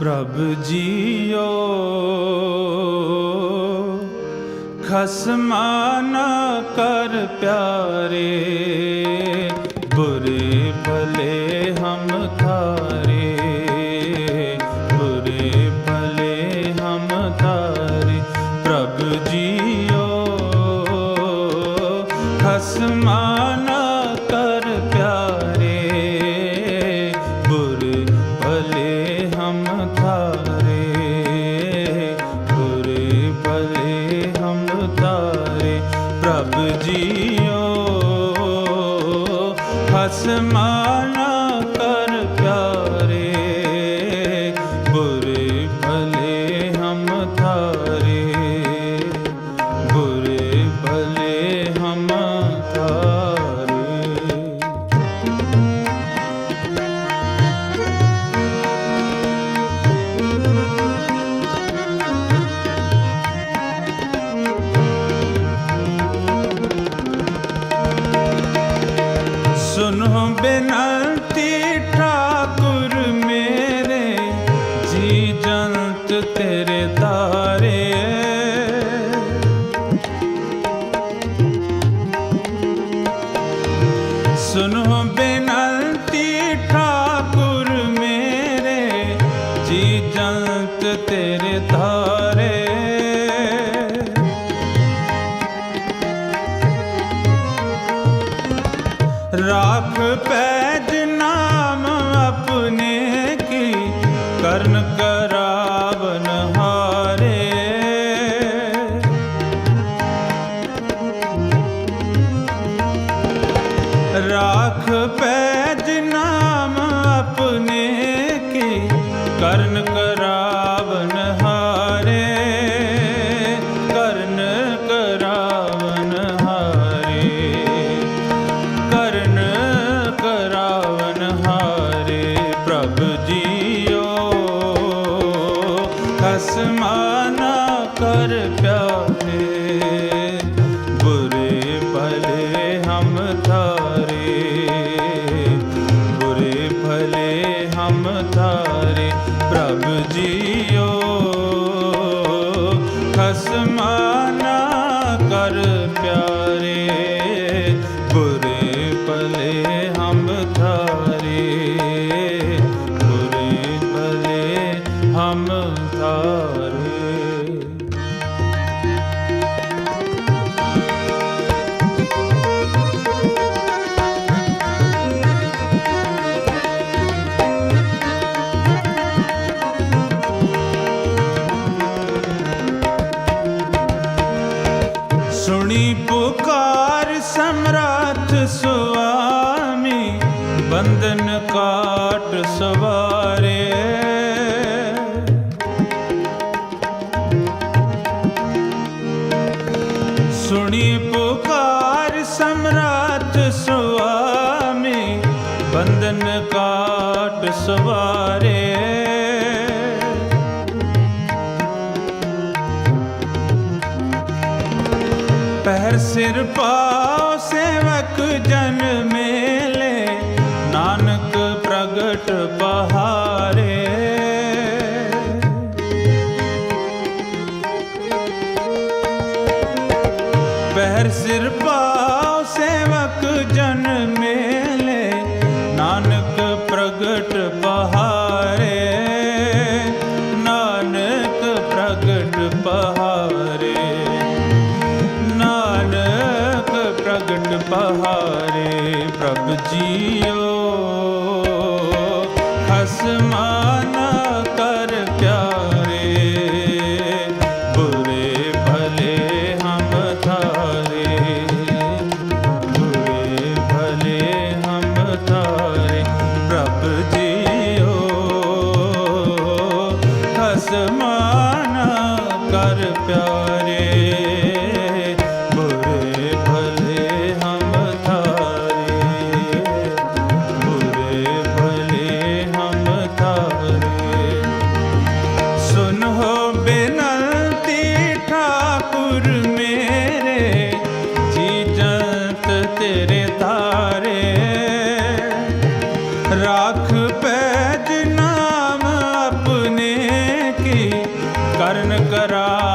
ਪ੍ਰਭ ਜੀਓ। ਖਸਮਾ ਨਾ ਕਰ ਪਿਆਰੇ, ਬੁਰੇ ਭਲੇ ਹਮ ਥਾਰੇ ਬੁਰੇ ਭਲੇ ਹਮ ਥਾਰੇ ਪ੍ਰਭ ਜੀਓ। ਖਸਮਾ ਖਸਮਾ ਬੇਨਤੀ ਠਾਕੁਰ ਮੇਰੇ ਜੀ ਜੰਤ ਤੇਰੇ ਧਾਰੇ। ਰਾਖ ਪੈ ਕਰਨ ਪ੍ਰਭ ਜੀਓ ਖਸਮਾਨਾ ਕਰ ਪਿਆਰੇ ਬੁਰੇ ਭਲੇ ਹਮ ਥਾਰੇ ਸੁਣੀ ਪੁਕਾਰ ਸਮਰਾਟ ਸੁਆਮੀ ਬੰਧਨ ਕਾਟ ਸਵਾਰੇ। ਪਹਿਰ ਸਿਰ ਪਾਉ ਸੇਵਕ ਜਨ ਮੇਲੇ, ਨਾਨਕ ਪ੍ਰਗਟ ਬਹਾਰੇ। ਪਹਿਰ ਸਿਰ ਪਾਉ ਸੇਵਕ ਜਨ ਮੇਲੇ, ਨਾਨਕ ਪ੍ਰਗਟ ਬਹਾਰੇ। ਪ੍ਰਗਟ ਪ੍ਰਭ ਜੀਓ। ਕਰਨ ਕਰਾ